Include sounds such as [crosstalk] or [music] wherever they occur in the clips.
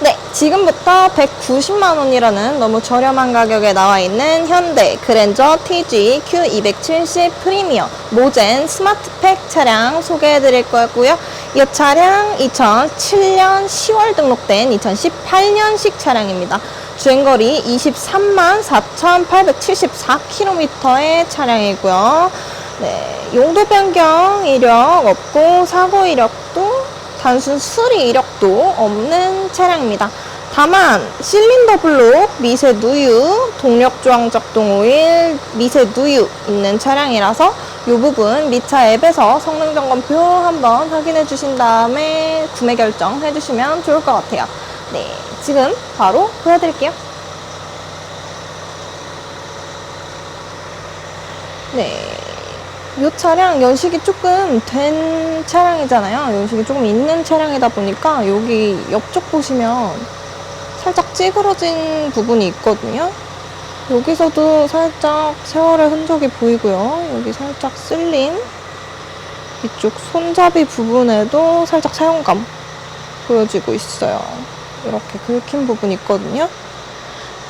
네, 지금부터 190만 원이라는 너무 저렴한 가격에 나와 있는 현대 그랜저 TG Q270 프리미엄 모젠 스마트팩 차량 소개해 드릴 거고요. 이 차량 2007년 10월 등록된 2018년식 차량입니다. 주행거리 23만 4,874km의 차량이고요. 네, 용도 변경 이력 없고 사고 이력도 단순 수리 이력도 없는 차량입니다. 다만 실린더 블록 미세 누유, 동력 조항 작동 오일 미세 누유 있는 차량이라서 이 부분 미차 앱에서 성능 점검표 한번 확인해 주신 다음에 구매 결정 해 주시면 좋을 것 같아요. 네, 지금 바로 보여드릴게요. 네, 이 차량 연식이 조금 된 차량이잖아요. 연식이 조금 있는 차량이다 보니까 여기 옆쪽 보시면 살짝 찌그러진 부분이 있거든요. 여기서도 살짝 세월의 흔적이 보이고요. 여기 살짝 쓸린 이쪽 손잡이 부분에도 살짝 사용감 보여지고 있어요. 이렇게 긁힌 부분이 있거든요.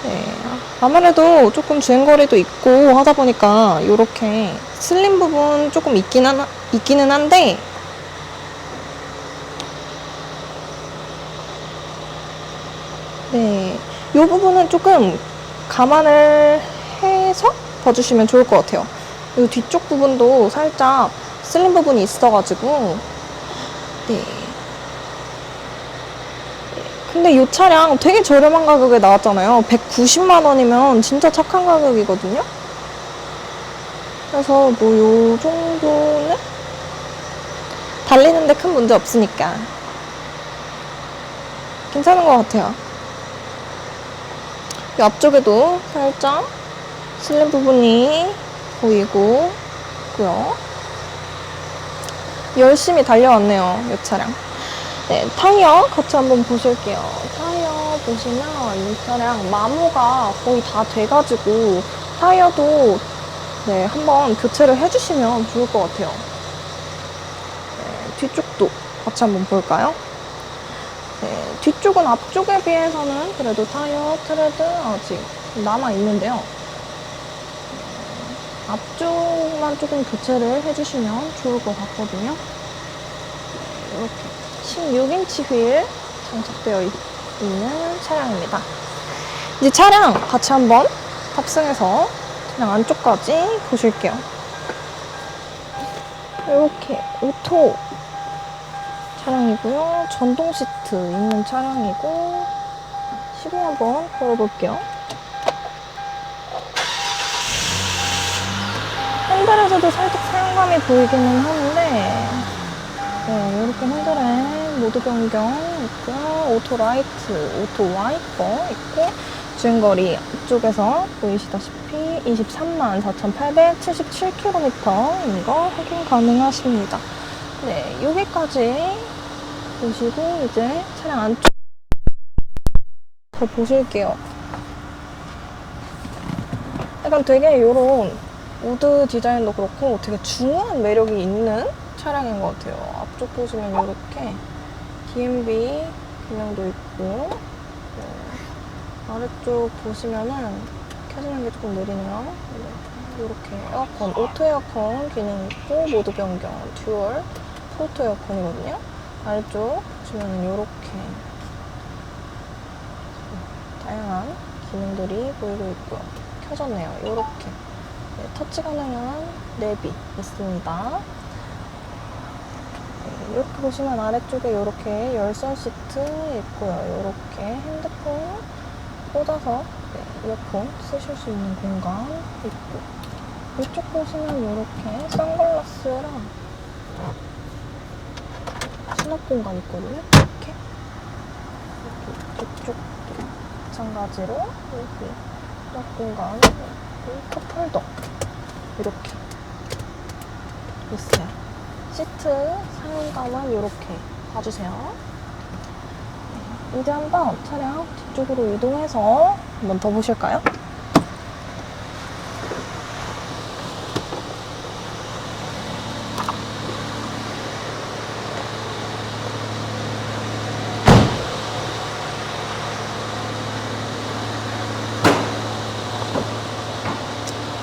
네, 아무래도 조금 주행거리도 있고 하다 보니까 이렇게 슬림 부분 조금 있긴 한, 있기는 한데 네, 이 부분은 조금 감안을 해서 봐주시면 좋을 것 같아요. 이 뒤쪽 부분도 살짝 슬림 부분이 있어가지고 네. 근데 이 차량 되게 저렴한 가격에 나왔잖아요. 190만 원이면 진짜 착한 가격이거든요. 그래서 뭐요 정도는 달리는데 큰 문제 없으니까 괜찮은 것 같아요. 이 앞쪽에도 살짝 슬림 부분이 보이고 있고요. 열심히 달려왔네요, 이 차량. 네, 타이어 같이 한번 보실게요. 타이어 보시면 이 차량 마모가 거의 다 돼가지고 타이어도 네, 한번 교체를 해주시면 좋을 것 같아요. 네, 뒤쪽도 같이 한번 볼까요? 네, 뒤쪽은 앞쪽에 비해서는 그래도 타이어 트레드 아직 남아 있는데요. 음, 앞쪽만 조금 교체를 해주시면 좋을 것 같거든요. 네, 이렇게 16인치 휠 장착되어 있- 있는 차량입니다. 이제 차량 같이 한번 탑승해서 차량 안쪽까지 보실게요. 이렇게 오토 차량이고요. 전동 시트 있는 차량이고 시동 한번 걸어볼게요. 핸들에서도 살짝 사용감이 보이기는 하는데 네, 이렇게 핸들에 모드 변경 있고요. 오토 라이트, 오토 와이퍼 있고 주행거리 앞쪽에서 보이시다시피 23만 4,877km인 거 확인 가능하십니다. 네, 여기까지 보시고 이제 차량 안쪽 더 보실게요. 약간 되게 이런 우드 디자인도 그렇고 되게 중후한 매력이 있는 차량인 것 같아요. 앞쪽 보시면 이렇게 DMB 기능도 있고 네. 아래쪽 보시면은 켜지는 게 조금 느리네요. 이렇게 에어컨, 오토 에어컨 기능 있고 모드 변경, 듀얼, 포토 에어컨이거든요. 아래쪽 보시면은 이렇게 다양한 기능들이 보이고 있고요. 켜졌네요. 이렇게 네, 터치 가능한 내비 있습니다. 네, 이렇게 보시면 아래쪽에 이렇게 열선 시트 있고요. 이렇게 핸드폰 꽂아서 네, 이어폰 쓰실 수 있는 공간 있고 이쪽 보시면 이렇게 선글라스랑 수납 공간 있거든요. 이렇게 이쪽도 마찬가지로 여기 수납 공간 있고 컵홀더 이렇게 있어요. 시트 상단만 이렇게 봐주세요. 네, 이제 한번 차량 뒤쪽으로 이동해서 한번 더 보실까요?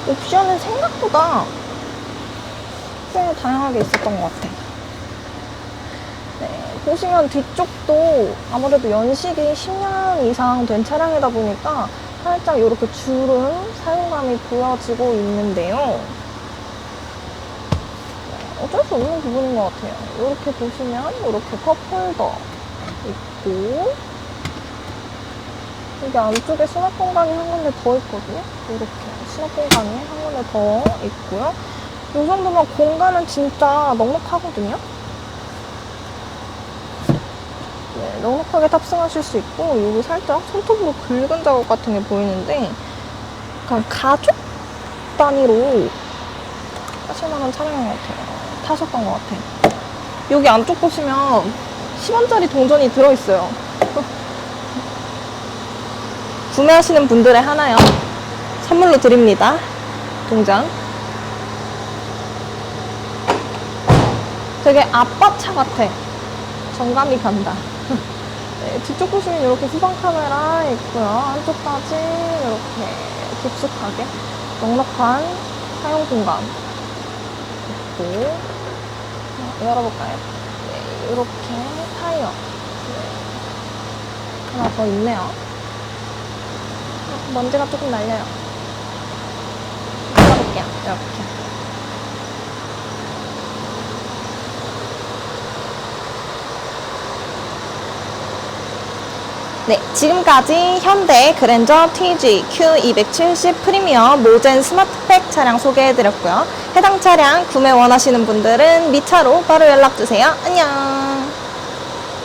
옵션은 생각보다 꽤 다양하게 있었던 것 같아. 네, 보시면 뒤쪽도 아무래도 연식이 10년 이상 된 차량이다 보니까 살짝 이렇게 주름 사용감이 보여지고 있는데요. 네, 어쩔 수 없는 부분인 것 같아요. 이렇게 보시면 이렇게 컵 홀더 있고 여기 안쪽에 수납 공간이 한 군데 더 있거든요. 이렇게 수납 공간이 한 군데 더 있고요. 이 정도면 공간은 진짜 넉넉하거든요. 네, 넉넉하게 탑승하실 수 있고 여기 살짝 손톱으로 긁은 자국 같은 게 보이는데 약간 가죽 단위로 하실 만한 차량인 것 같아요. 타셨던 것 같아요. 여기 안쪽 보시면 10원짜리 동전이 들어있어요. 구매하시는 분들의 하나요. 선물로 드립니다. 동전. 되게 아빠 차 같아. 정감이 간다. [laughs] 네, 뒤쪽 보시면 이렇게 후방 카메라 있고요. 한쪽까지 이렇게 깊숙하게 넉넉한 사용 공간 있고 자, 열어볼까요? 네, 이렇게 타이어 네. 하나 더 있네요. 어, 먼지가 조금 날려요. 열어볼게요. 이렇게. 네, 지금까지 현대 그랜저 TG Q270 프리미엄 모젠 스마트팩 차량 소개해드렸고요. 해당 차량 구매 원하시는 분들은 미차로 바로 연락주세요. 안녕!